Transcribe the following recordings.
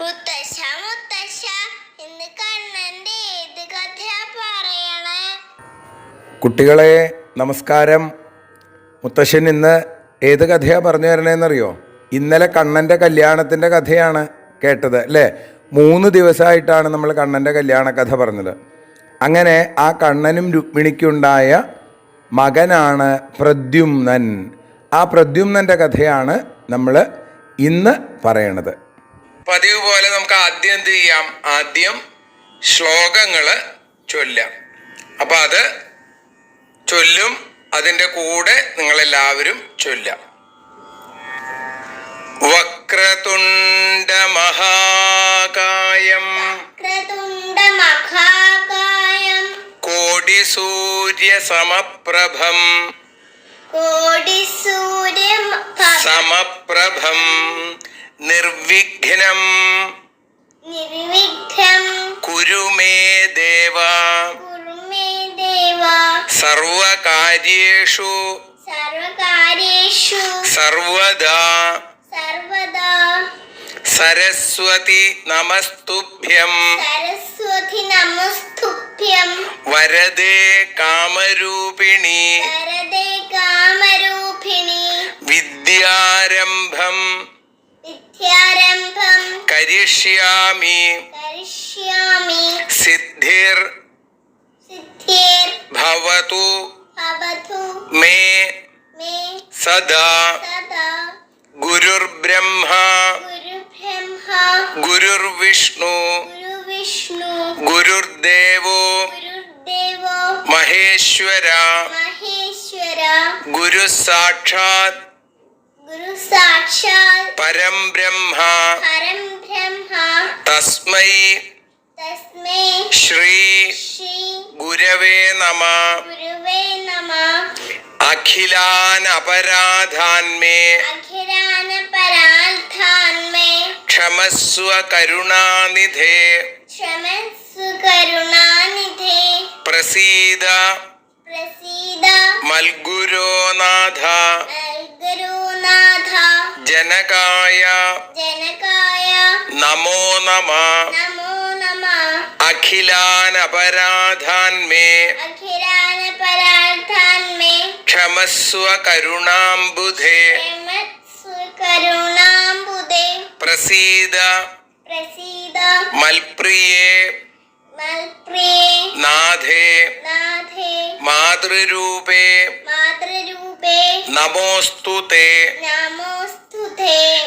മുത്തശ്ശ മുത്തശ്ശ ഇന്ന് കണ്ണന്റെ കഥയാ കുട്ടികളെ നമസ്കാരം. മുത്തശ്ശൻ ഇന്ന് ഏത് കഥയാണ് പറഞ്ഞു തരണേന്നറിയോ? ഇന്നലെ കണ്ണന്റെ കല്യാണത്തിന്റെ കഥയാണ് കേട്ടത് അല്ലേ? മൂന്ന് ദിവസമായിട്ടാണ് നമ്മൾ കണ്ണന്റെ കല്യാണ കഥ പറഞ്ഞത്. അങ്ങനെ ആ കണ്ണനും രുക്മിണിക്കുണ്ടായ മകനാണ് പ്രദ്യുമ്നൻ. ആ പ്രദ്യുമ്നന്റെ കഥയാണ് നമ്മൾ ഇന്ന് പറയണത്. പതിവ് പോലെ നമുക്ക് ആദ്യം എന്ത് ചെയ്യാം? ആദ്യം ശ്ലോകങ്ങൾ ചൊല്ലാം. അപ്പം അത് ചൊല്ലും അതിന്റെ കൂടെ നിങ്ങളെല്ലാവരും ചൊല്ലാം. വക്രതുണ്ട മഹാകായം കോടി സൂര്യ സമപ്രഭം കോടി സൂര്യ സമപ്രഭം. നിർവിഘ്നം. കുരുമേ ദേവ. സർവകാര്യേഷു. സർവകാര്യേഷു. സർവദാ. സർവദാ. സരസ്വതി നമസ്തുഭ്യം. സരസ്വതി നമസ്തുഭ്യം. വരദേ കാമരൂപിണി. വരദേ കാമരൂപിണി. വിദ്യാരംഭം करिष्यामि करिष्यामि सिद्धिर सिद्धिर भवतु। भवतु। मे मे सदा। सदा। गुरुर्ब्रह्मा। गुरुर्ब्रह्मा। गुरुर्विष्णु। गुरुर्विष्णु। गुरुर्देवो। गुरुर्देवो। महेश्वरा। महेश्वरा। गुरुः साक्षात् गुरु साक्षात् परं ब्रह्मा। परं തസ്മൈ ശ്രീ ഗുരവേ നമ ഗുരുവേ നമ അഖിലാൻ അപരാധാൻമേ അഖിലാന പരാർത്ഥാന്മേ ക്ഷമസ്വ കരുണാനിധേ പ്രസീദ മൽഗുരോനാഥ ഗുരുനാഥ ജനകായ ജനകായ നമോ നമ. അഖിലാൻ ക്ഷമസ്വ കരുണാംബുധേ. പ്രസീദ. പ്രസീദ. മൽപ്രിയേ. നാഥേ. മാതൃരൂപേ. നമോസ്തുതേ. നമോസ്തുതേ.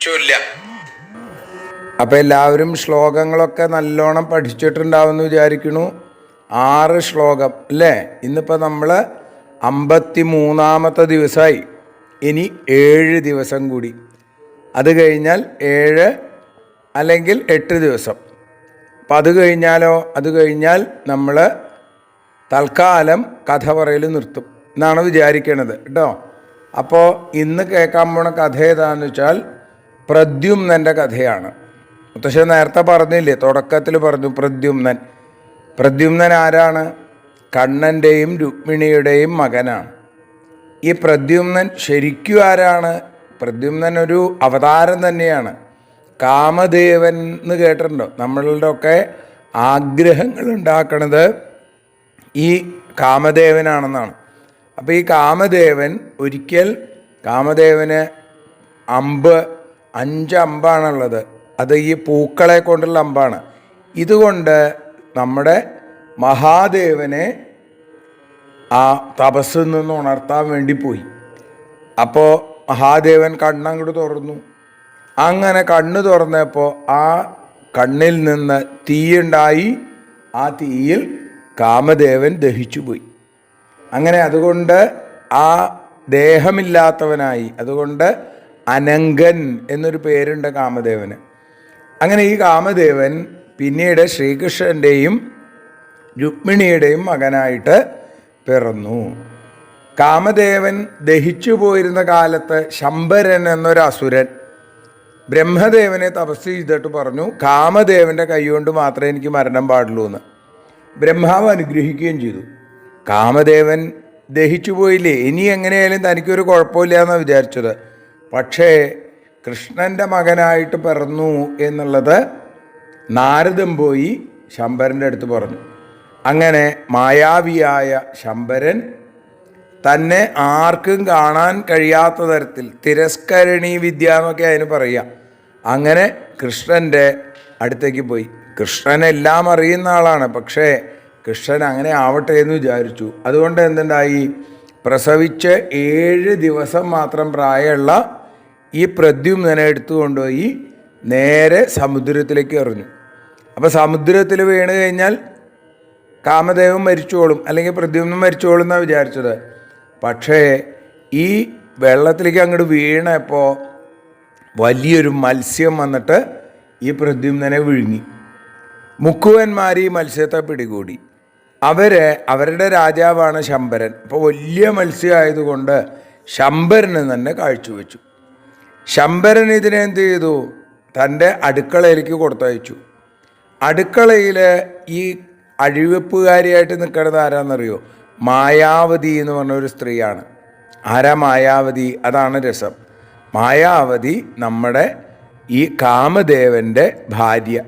ചൊല്ല അപ്പൊ എല്ലാവരും ശ്ലോകങ്ങളൊക്കെ നല്ലോണം പഠിച്ചിട്ടുണ്ടാവുമെന്ന് വിചാരിക്കുന്നു. ആറ് ശ്ലോകം അല്ലേ? ഇന്നിപ്പോൾ നമ്മൾ അമ്പത്തി മൂന്നാമത്തെ ദിവസമായി ഇനി ഏഴ് ദിവസം കൂടി. അത് കഴിഞ്ഞാൽ ഏഴ് അല്ലെങ്കിൽ എട്ട് ദിവസം. അപ്പം അത് കഴിഞ്ഞാലോ? അത് കഴിഞ്ഞാൽ നമ്മൾ തൽക്കാലം കഥ പറയൽ നിർത്തും എന്നാണ് വിചാരിക്കണത് കേട്ടോ? അപ്പോൾ ഇന്ന് കേൾക്കാൻ പോണ കഥ ഏതാണെന്ന് വെച്ചാൽ പ്രദ്യുമ്നന്റെ കഥയാണ്. മുത്തശ്ശൻ നേരത്തെ പറഞ്ഞില്ലേ തുടക്കത്തിൽ പറഞ്ഞു പ്രദ്യുമ്നൻ. പ്രദ്യുമ്നൻ ആരാണ്? കണ്ണന്റെയും രുക്മിണിയുടെയും മകനാണ്. ഈ പ്രദ്യുമ്നൻ ശരിക്കും ആരാണ്? പ്രദ്യുമ്നൻ ഒരു അവതാരം തന്നെയാണ്. കാമദേവൻ എന്ന് കേട്ടിട്ടുണ്ടോ? നമ്മളുടെ ഒക്കെ ആഗ്രഹങ്ങൾ ഉണ്ടാക്കണത് ഈ കാമദേവനാണെന്നാണ്. അപ്പോൾ ഈ കാമദേവൻ ഒരിക്കൽ കാമദേവന് അമ്പ് അഞ്ച് അമ്പാണുള്ളത്. അത് ഈ പൂക്കളെ കൊണ്ടുള്ള അമ്പാണ്. ഇതുകൊണ്ട് നമ്മുടെ മഹാദേവനെ ആ തപസ്സിൽ നിന്ന് ഉണർത്താൻ വേണ്ടി പോയി. അപ്പോൾ മഹാദേവൻ കണ്ണങ്ങോട്ട് തുറന്നു. അങ്ങനെ കണ്ണ് തുറന്നപ്പോൾ ആ കണ്ണിൽ നിന്ന് തീയുണ്ടായി. ആ തീയിൽ കാമദേവൻ ദഹിച്ചു പോയി. അങ്ങനെ അതുകൊണ്ട് ആ ദേഹമില്ലാത്തവനായി. അതുകൊണ്ട് അനങ്കൻ എന്നൊരു പേരുണ്ട് കാമദേവന്. അങ്ങനെ ഈ കാമദേവൻ പിന്നീട് ശ്രീകൃഷ്ണന്റെയും രുക്മിണിയുടെയും മകനായിട്ട് പിറന്നു. കാമദേവൻ ദഹിച്ചു പോയിരുന്ന കാലത്ത് ശമ്പരൻ എന്നൊരു അസുരൻ ബ്രഹ്മദേവനെ തപസ് ചെയ്തിട്ട് പറഞ്ഞു കാമദേവന്റെ കൈകൊണ്ട് മാത്രമേ എനിക്ക് മരണം പാടുള്ളൂ എന്ന്. ബ്രഹ്മാവ് അനുഗ്രഹിക്കുകയും ചെയ്തു. കാമദേവൻ ദഹിച്ചു പോയില്ലേ? ഇനി എങ്ങനെയായാലും തനിക്കൊരു കുഴപ്പമില്ല എന്നാണ് വിചാരിച്ചത്. പക്ഷേ കൃഷ്ണന്റെ മകനായിട്ട് പിറന്നു എന്നുള്ളത് നാരദം പോയി ശമ്പരന്റെ അടുത്ത് പറഞ്ഞു. അങ്ങനെ മായാവിയായ ശമ്പരൻ തന്നെ ആർക്കും കാണാൻ കഴിയാത്ത തരത്തിൽ തിരസ്കരണീ വിദ്യ എന്നൊക്കെ അതിന് പറയുക അങ്ങനെ കൃഷ്ണന്റെ അടുത്തേക്ക് പോയി. കൃഷ്ണൻ എല്ലാം അറിയുന്ന ആളാണ്. പക്ഷേ കൃഷ്ണൻ അങ്ങനെ ആവട്ടെ എന്ന് വിചാരിച്ചു. അതുകൊണ്ട് എന്തുണ്ടായി? പ്രസവിച്ച് ഏഴ് ദിവസം മാത്രം പ്രായമുള്ള ഈ പ്രദ്യുമ്നനെ എടുത്തു കൊണ്ടുപോയി നേരെ സമുദ്രത്തിലേക്ക് എറിഞ്ഞു. അപ്പോൾ സമുദ്രത്തിൽ വീണ് കഴിഞ്ഞാൽ കാമദേവൻ മരിച്ചോളും അല്ലെങ്കിൽ പ്രദ്യുമ്നം മരിച്ചോളും എന്നാണ് വിചാരിച്ചത്. പക്ഷേ ഈ വെള്ളത്തിലേക്ക് അങ്ങോട്ട് വീണപ്പോൾ വലിയൊരു മത്സ്യം വന്നിട്ട് ഈ പ്രദ്യുമ്നനെ വിഴുങ്ങി. മുക്കുവന്മാർ ഈ മത്സ്യത്തെ പിടികൂടി. അവർ അവരുടെ രാജാവാണ് ശമ്പരൻ അപ്പോൾ വലിയ മത്സ്യമായതുകൊണ്ട് ശമ്പരന് തന്നെ കാഴ്ചവെച്ചു. ശമ്പരൻ ഇതിനെന്ത് ചെയ്തു? തന്റെ അടുക്കളയിലേക്ക് കൊടുത്തയച്ചു. അടുക്കളയിൽ ഈ അഴിവെപ്പുകാരിയായിട്ട് നിൽക്കുന്നത് ആരാണെന്നറിയോ മായാവതി എന്ന് പറഞ്ഞ ഒരു സ്ത്രീയാണ്. ആരാ മായാവതി? അതാണ് രസം. മായാവതി നമ്മുടെ ഈ കാമദേവന്റെ ഭാര്യ.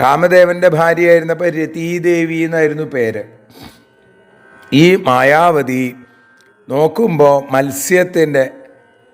കാമദേവന്റെ ഭാര്യയായിരുന്നപ്പോൾ രതീദേവി എന്നായിരുന്നു പേര്. ഈ മായാവതി നോക്കുമ്പോൾ മത്സ്യത്തിന്റെ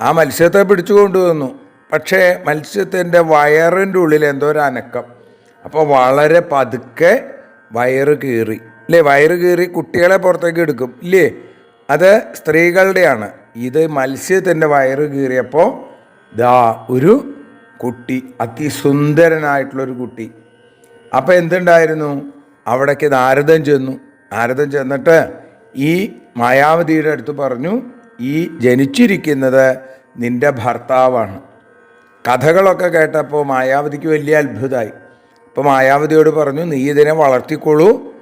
ആ മത്സ്യത്തെ പിടിച്ചു കൊണ്ടുവന്നു. പക്ഷേ മത്സ്യത്തിന്റെ വയറിന്റെ ഉള്ളിൽ എന്തോ ഒരു അനക്കം. അപ്പോൾ വളരെ പതുക്കെ വയറ് കീറി. ഇല്ലേ വയറ് കീറി കുട്ടികളെ പുറത്തേക്ക് എടുക്കും. ഇല്ലേ അത് സ്ത്രീകളുടെയാണ്. ഇത് മത്സ്യത്തിന്റെ വയറ് കീറിയപ്പോൾ ദാ ഒരു കുട്ടി അതിസുന്ദരനായിട്ടുള്ളൊരു കുട്ടി. അപ്പോൾ എന്തുണ്ടായിരുന്നു? അവിടേക്ക് നാരദൻ ചെന്നു. നാരദൻ ചെന്നിട്ട് ഈ മായാവതിയുടെ അടുത്ത് പറഞ്ഞു ഈ ജനിച്ചിരിക്കുന്നത് നിന്റെ ഭർത്താവാണ്. കഥകളൊക്കെ കേട്ടപ്പോൾ മായാവതിക്ക് വലിയ അത്ഭുതമായി അപ്പോൾ മായാവതിയോട് പറഞ്ഞു നീ ഇതിനെ വളർത്തിക്കൊള്ളൂ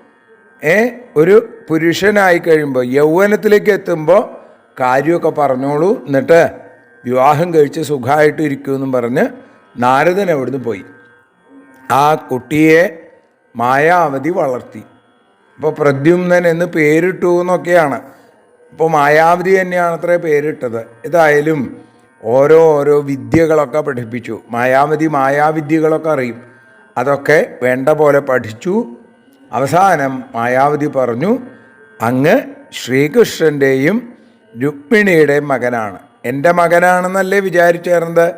ഏ ഒരു പുരുഷനായി കഴിയുമ്പോൾ യൗവനത്തിലേക്ക് എത്തുമ്പോൾ കാര്യമൊക്കെ പറഞ്ഞോളൂ. എന്നിട്ട് വിവാഹം കഴിച്ച് സുഖമായിട്ട് ഇരിക്കുമെന്നും പറഞ്ഞ് നാരദൻ അവിടുന്ന് പോയി. ആ കുട്ടിയെ മായാവതി വളർത്തി. അപ്പോൾ പ്രദ്യുമ്നൻ എന്ന് പേരിട്ടു എന്നൊക്കെയാണ്. ഇപ്പോൾ മായാവതി തന്നെയാണ് അത്ര പേരിട്ടത്. ഏതായാലും ഓരോ ഓരോ വിദ്യകളൊക്കെ പഠിപ്പിച്ചു. മായാവതി മായാവിദ്യകളൊക്കെ അറിയും. അതൊക്കെ വേണ്ട പോലെ പഠിച്ചു. അവസാനം മായാവതി പറഞ്ഞു അങ്ങ് ശ്രീകൃഷ്ണന്റെയും രുക്മിണിയുടെയും മകനാണ്. എന്റെ മകനാണെന്നല്ലേ വിചാരിച്ചേർന്നത്?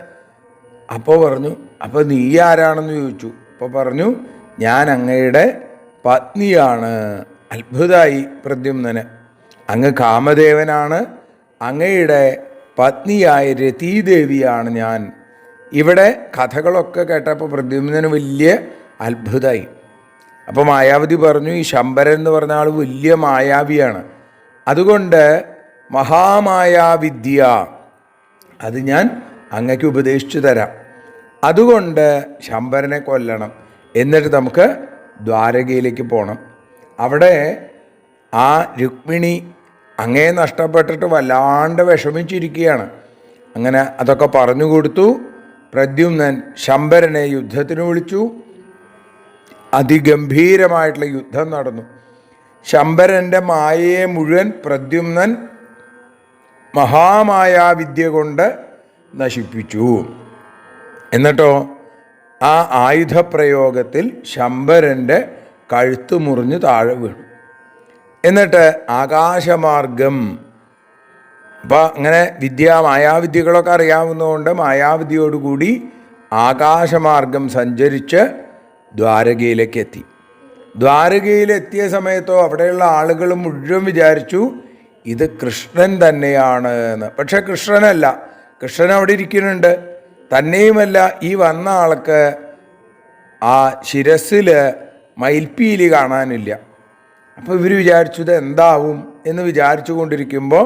അപ്പോൾ പറഞ്ഞു അപ്പോൾ നീ ആരാണെന്ന് ചോദിച്ചു? അപ്പോൾ പറഞ്ഞു ഞാൻ അങ്ങയുടെ പത്നിയാണ്. അത്ഭുതമായി പ്രദ്യുമ്നന്. അങ്ങ് കാമദേവനാണ് അങ്ങയുടെ പത്നിയായ രതീദേവിയാണ് ഞാൻ. ഇവിടെ കഥകളൊക്കെ കേട്ടപ്പോൾ പ്രദ്യുമ്നന് വലിയ അത്ഭുതമായി അപ്പോൾ മായാവതി പറഞ്ഞു ഈ ശമ്പരൻ എന്ന് പറഞ്ഞ ആൾ വലിയ മായാവിയാണ്. അതുകൊണ്ട് മഹാമായാവിദ്യ അത് ഞാൻ അങ്ങക്ക് ഉപദേശിച്ചു തരാം. അതുകൊണ്ട് ശമ്പരനെ കൊല്ലണം. എന്നിട്ട് നമുക്ക് ദ്വാരകയിലേക്ക് പോകണം അവിടെ ആ രുക്മിണി അങ്ങേ നഷ്ടപ്പെട്ടിട്ട് വല്ലാണ്ട് വിഷമിച്ചിരിക്കുകയാണ്. അങ്ങനെ അതൊക്കെ പറഞ്ഞു കൊടുത്തു. പ്രദ്യുമ്നൻ ശമ്പരനെ യുദ്ധത്തിന് വിളിച്ചു. അതിഗംഭീരമായിട്ടുള്ള യുദ്ധം നടന്നു. ശമ്പരന്റെ മായയെ മുഴുവൻ പ്രദ്യുമ്നൻ മഹാമായാവിദ്യ കൊണ്ട് നശിപ്പിച്ചു. എന്നിട്ടോ ആ ആയുധപ്രയോഗത്തിൽ ശമ്പരന്റെ കഴുത്ത് മുറിഞ്ഞ് താഴെ വീണു. എന്നിട്ട് ആകാശമാർഗം. അപ്പോൾ അങ്ങനെ വിദ്യ മായാവിദ്യകളൊക്കെ അറിയാവുന്നതുകൊണ്ട് മായാവിദ്യയോടുകൂടി ആകാശമാർഗം സഞ്ചരിച്ച് ദ്വാരകയിലേക്ക് എത്തി ദ്വാരകയിലെത്തിയ സമയത്തോ അവിടെയുള്ള ആളുകൾ മുഴുവൻ വിചാരിച്ചു ഇത് കൃഷ്ണൻ തന്നെയാണ് എന്ന്. പക്ഷെ കൃഷ്ണനല്ല. കൃഷ്ണൻ അവിടെ ഇരിക്കുന്നുണ്ട്. തന്നെയുമല്ല ഈ വന്ന ആൾക്ക് ആ ശിരസിൽ മയിൽപ്പീലി കാണാനില്ല. അപ്പോൾ ഇവർ വിചാരിച്ചു ഇത് എന്താവും എന്ന് വിചാരിച്ചു കൊണ്ടിരിക്കുമ്പോൾ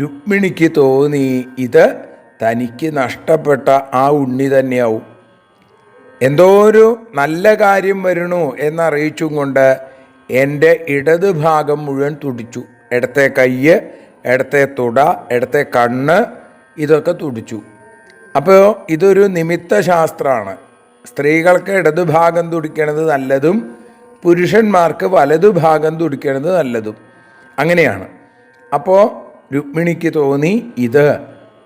രുക്മിണിക്ക് തോന്നി ഇത് തനിക്ക് നഷ്ടപ്പെട്ട ആ ഉണ്ണി തന്നെയാവും. എന്തോ ഒരു നല്ല കാര്യം വരണു എന്നറിയിച്ചും കൊണ്ട് എന്റെ ഇടത് ഭാഗം മുഴുവൻ തുടിച്ചു. ഇടത്തെ കയ്യ് ഇടത്തെ തുട ഇടത്തെ കണ്ണ് ഇതൊക്കെ തുടിച്ചു. അപ്പോൾ ഇതൊരു നിമിത്ത ശാസ്ത്രമാണ് സ്ത്രീകൾക്ക് ഇടതുഭാഗം തുടിക്കണത് നല്ലതും പുരുഷന്മാർക്ക് വലതുഭാഗം തുടിക്കണത് നല്ലതും. അങ്ങനെയാണ്. അപ്പോൾ രുക്മിണിക്ക് തോന്നി ഇത്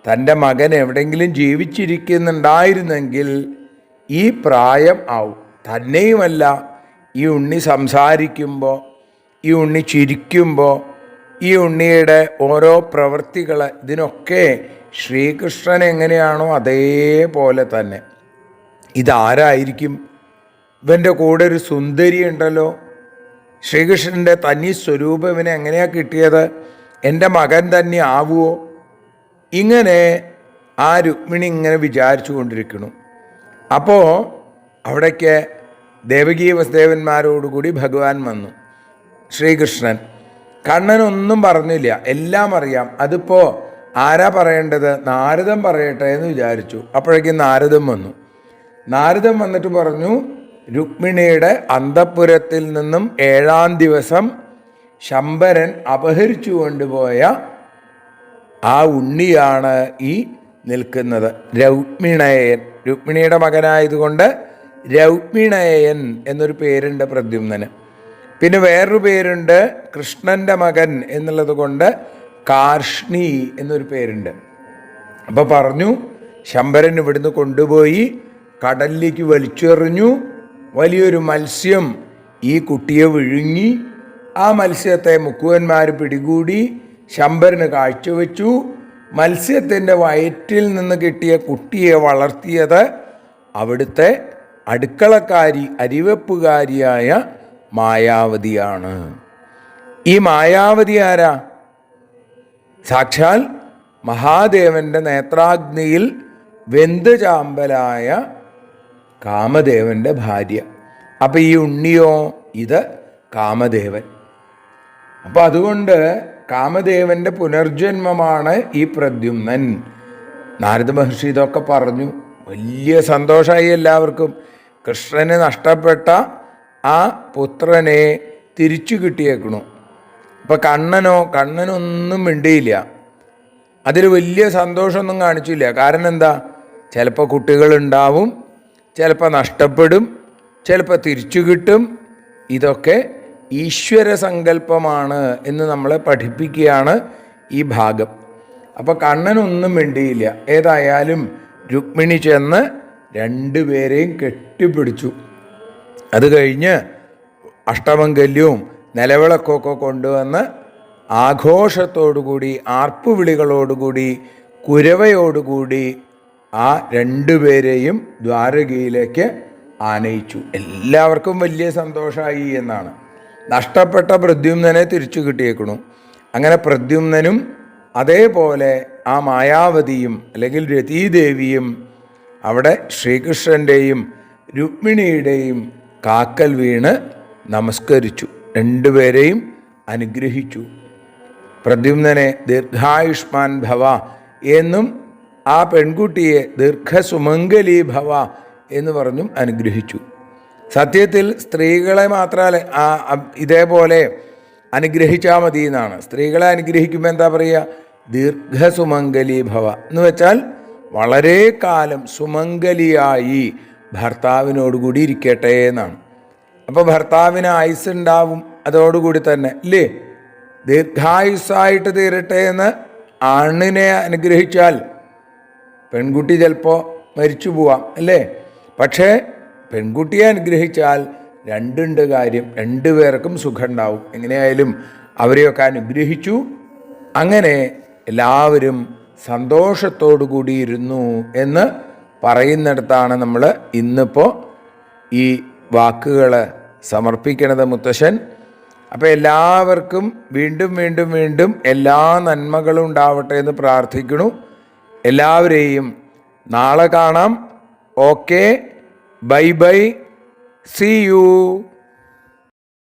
തന്റെ മകൻ എവിടെയെങ്കിലും ജീവിച്ചിരിക്കുന്നുണ്ടായിരുന്നെങ്കിൽ ഈ പ്രായം ആവും തന്നെയുമല്ല. ഈ ഉണ്ണി സംസാരിക്കുമ്പോൾ ഈ ഉണ്ണി ചിരിക്കുമ്പോൾ ഈ ഉണ്ണിയുടെ ഓരോ പ്രവൃത്തികൾ ഇതിനൊക്കെ ശ്രീകൃഷ്ണൻ എങ്ങനെയാണോ അതേപോലെ തന്നെ. ഇതാരായിരിക്കും ഇവന്റെ കൂടെ ഒരു സുന്ദരി ഉണ്ടല്ലോ. ശ്രീകൃഷ്ണന്റെ തനി സ്വരൂപം ഇവനെ എങ്ങനെയാണ് കിട്ടിയത്? എന്റെ മകൻ തന്നെ ആവുമോ ഇങ്ങനെ ആ രുക്മിണി ഇങ്ങനെ വിചാരിച്ചു കൊണ്ടിരിക്കുന്നു. അപ്പോൾ അവിടേക്ക് ദേവകീ വസുദേവന്മാരോടുകൂടി ഭഗവാൻ വന്നു. ശ്രീകൃഷ്ണൻ കണ്ണനൊന്നും പറഞ്ഞില്ല എല്ലാം അറിയാം. അതിപ്പോൾ ആരാ പറയേണ്ടത്? നാരദം പറയട്ടെ എന്ന് വിചാരിച്ചു. അപ്പോഴേക്കും നാരദം വന്നു. നാരദം വന്നിട്ട് പറഞ്ഞു രുക്മിണിയുടെ അന്തപ്പുരത്തിൽ നിന്നും ഏഴാം ദിവസം ശമ്പരൻ അപഹരിച്ചു കൊണ്ടുപോയ ആ ഉണ്ണിയാണ് ഈ നിൽക്കുന്നത്. രൗക്മിണയൻ. രുക്മിണിയുടെ മകനായതുകൊണ്ട് രൗക്മിണയൻ എന്നൊരു പേരുണ്ട് പ്രദ്യുമ്നന്. പിന്നെ വേറൊരു പേരുണ്ട് കൃഷ്ണന്റെ മകൻ എന്നുള്ളത് കൊണ്ട് കാർഷ്ണി എന്നൊരു പേരുണ്ട്. അപ്പോൾ പറഞ്ഞു ശമ്പരൻ ഇവിടുന്ന് കൊണ്ടുപോയി കടലിലേക്ക് വലിച്ചെറിഞ്ഞു. വലിയൊരു മത്സ്യം ഈ കുട്ടിയെ വിഴുങ്ങി ആ മത്സ്യത്തെ മുക്കുവന്മാർ പിടികൂടി ശമ്പരന് കാഴ്ചവെച്ചു. മത്സ്യത്തിന്റെ വയറ്റിൽ നിന്ന് കിട്ടിയ കുട്ടിയെ വളർത്തിയത് അവിടുത്തെ അടുക്കളക്കാരി അരിവെപ്പുകാരിയായ മായാവതിയാണ്. ഈ മായാവതി ആരാ? സാക്ഷാൽ മഹാദേവന്റെ നേത്രാഗ്നിയിൽ വെന്ത് ചാമ്പലായ കാമദേവന്റെ ഭാര്യ. അപ്പം ഈ ഉണ്ണിയോ ഇത് കാമദേവൻ. അപ്പം അതുകൊണ്ട് കാമദേവന്റെ പുനർജന്മമാണ് ഈ പ്രദ്യുമ്നൻ. നാരദ മഹർഷി ഇതൊക്കെ പറഞ്ഞു. വലിയ സന്തോഷമായി എല്ലാവർക്കും. കൃഷ്ണന് നഷ്ടപ്പെട്ട ആ പുത്രനെ തിരിച്ചു കിട്ടിയേക്കണു. അപ്പം കണ്ണനോ കണ്ണനൊന്നും മിണ്ടിയില്ല. അതിൽ വലിയ സന്തോഷമൊന്നും കാണിച്ചില്ല. കാരണം എന്താ? ചിലപ്പോൾ കുട്ടികളുണ്ടാവും ചിലപ്പോൾ നഷ്ടപ്പെടും ചിലപ്പോൾ തിരിച്ചു കിട്ടും. ഇതൊക്കെ ഈശ്വര സങ്കല്പമാണ് എന്ന് നമ്മളെ പഠിപ്പിക്കുകയാണ് ഈ ഭാഗം. അപ്പോൾ കണ്ണനൊന്നും മിണ്ടിയില്ല. ഏതായാലും രുക്മിണി ചെന്ന് രണ്ടുപേരെയും കെട്ടിപ്പിടിച്ചു. അത് കഴിഞ്ഞ് അഷ്ടമംഗല്യവും നിലവിളക്കൊക്കെ കൊണ്ടുവന്ന് ആഘോഷത്തോടുകൂടി ആർപ്പുവിളികളോടുകൂടി കുരവയോടുകൂടി ആ രണ്ടുപേരെയും ദ്വാരകയിലേക്ക് ആനയിച്ചു. എല്ലാവർക്കും വലിയ സന്തോഷമായി എന്നാണ്. നഷ്ടപ്പെട്ട പ്രദ്യുമ്നനെ തിരിച്ചു കിട്ടിയേക്കണു അങ്ങനെ പ്രദ്യുമ്നനും അതേപോലെ ആ മായാവതിയും അല്ലെങ്കിൽ രതീദേവിയും അവിടെ ശ്രീകൃഷ്ണന്റെയും രുക്മിണിയുടെയും കാക്കൽ വീണ് നമസ്കരിച്ചു. രണ്ടുപേരെയും അനുഗ്രഹിച്ചു. പ്രദ്യുമ്നനെ ദീർഘായുഷ്മാൻ ഭവ എന്നും ആ പെൺകുട്ടിയെ ദീർഘസുമംഗലീ ഭവ എന്ന് പറഞ്ഞും അനുഗ്രഹിച്ചു. സത്യത്തിൽ സ്ത്രീകളെ മാത്രമല്ല ആ ഇതേപോലെ അനുഗ്രഹിച്ചാൽ മതി എന്നാണ്. സ്ത്രീകളെ അനുഗ്രഹിക്കുമ്പോൾ എന്താ പറയുക ദീർഘസുമംഗലീ ഭവ എന്ന് വെച്ചാൽ വളരെ കാലം സുമംഗലിയായി ഭർത്താവിനോടുകൂടി ഇരിക്കട്ടെ എന്നാണ്. അപ്പോൾ ഭർത്താവിന് ആയുസ് ഉണ്ടാവും അതോടുകൂടി തന്നെ ഇല്ലേ? ദീർഘായുസ്സായിട്ട് തീരട്ടെ എന്ന് ആണിനെ അനുഗ്രഹിച്ചാൽ പെൺകുട്ടി ചിലപ്പോൾ മരിച്ചു പോവാം അല്ലേ? പക്ഷേ പെൺകുട്ടിയെ അനുഗ്രഹിച്ചാൽ രണ്ടുണ്ട് കാര്യം രണ്ടു പേർക്കും സുഖം ഉണ്ടാവും എങ്ങനെയായാലും അവരെയൊക്കെ അനുഗ്രഹിച്ചു. അങ്ങനെ എല്ലാവരും സന്തോഷത്തോടു കൂടിയിരുന്നു എന്ന് പറയുന്നിടത്താണ് നമ്മൾ ഇന്നിപ്പോൾ ഈ വാക്കുകൾ സമർപ്പിക്കണത് മുത്തശ്ശൻ. അപ്പോൾ എല്ലാവർക്കും വീണ്ടും വീണ്ടും വീണ്ടും എല്ലാ നന്മകളും ഉണ്ടാവട്ടെ എന്ന് പ്രാർത്ഥിക്കണു എല്ലാവരെയും നാളെ കാണാം. Okay bye bye see you